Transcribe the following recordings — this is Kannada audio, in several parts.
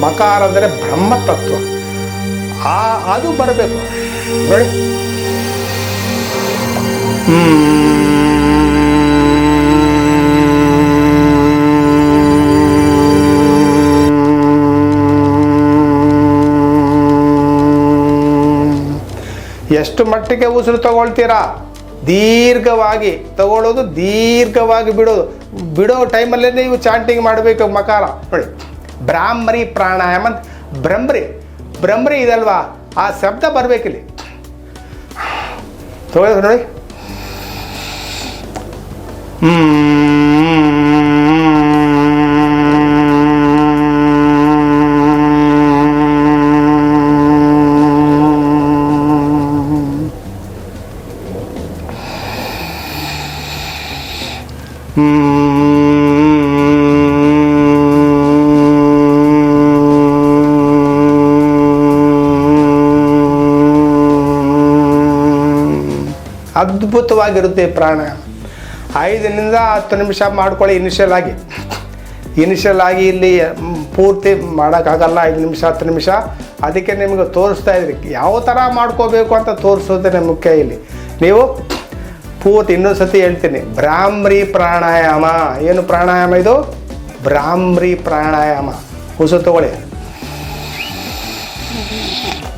ಮಕಾರ ಅಂದರೆ ಬ್ರಹ್ಮತತ್ವ. ಆ, ಅದು ಬರಬೇಕು. ನೋಡಿ. ಎಷ್ಟು ಮಟ್ಟಿಗೆ ಉಸಿರು ತಗೊಳ್ತೀರಾ? ದೀರ್ಘವಾಗಿ. ತಗೊಳ್ಳೋದು ದೀರ್ಘವಾಗಿ ಬಿಡೋದು. ಬಿಡೋ ಟೈಮಲ್ಲೇ ನೀವು ಚಾಂಟಿಂಗ್ ಮಾಡಬೇಕು ಮಕಾರ. ನೋಡಿ. ಬ್ರಾಹ್ಮರಿ ಪ್ರಾಣಾಯಾಮ ಅಂತ. ಬ್ರಹ್ಮರಿ. ಬ್ರಹ್ಮರಿ ಇದಲ್ವಾ? ಆ ಶಬ್ದ ಬರಬೇಕಿಲ್ಲಿ ತಗೊಳ್ಳಿ ನೋಡಿ. ಅದ್ಭುತವಾಗಿರುತ್ತೆ ಈ ಪ್ರಾಣಾಯಾಮ ಐದರಿಂದ ಹತ್ತು ನಿಮಿಷ ಮಾಡ್ಕೊಳ್ಳಿ ಇನಿಷಿಯಲ್ ಆಗಿ. ಇನಿಷಿಯಲ್ ಆಗಿ ಇಲ್ಲಿ ಪೂರ್ತಿ ಮಾಡೋಕ್ಕಾಗಲ್ಲ ಐದು ನಿಮಿಷ, ಹತ್ತು ನಿಮಿಷ. ಅದಕ್ಕೆ ನಿಮಗೆ ತೋರಿಸ್ತಾ ಇದ್ರಿ. ಯಾವ ಥರ ಮಾಡ್ಕೋಬೇಕು ಅಂತ ತೋರಿಸೋದೇ ಮುಖ್ಯ ಇಲ್ಲಿ. ನೀವು ಪೂರ್ತಿ ಇನ್ನೊಂದು ಸತಿ ಹೇಳ್ತೀನಿ. ಭ್ರಾಮ್ರಿ ಪ್ರಾಣಾಯಾಮ. ಏನು ಪ್ರಾಣಾಯಾಮ ಇದು? ಭ್ರಾಮ್ರಿ ಪ್ರಾಣಾಯಾಮ. ಉಸು ತಗೊಳ್ಳಿ.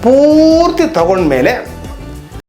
ಪೂರ್ತಿ ತಗೊಂಡ್ಮೇಲೆ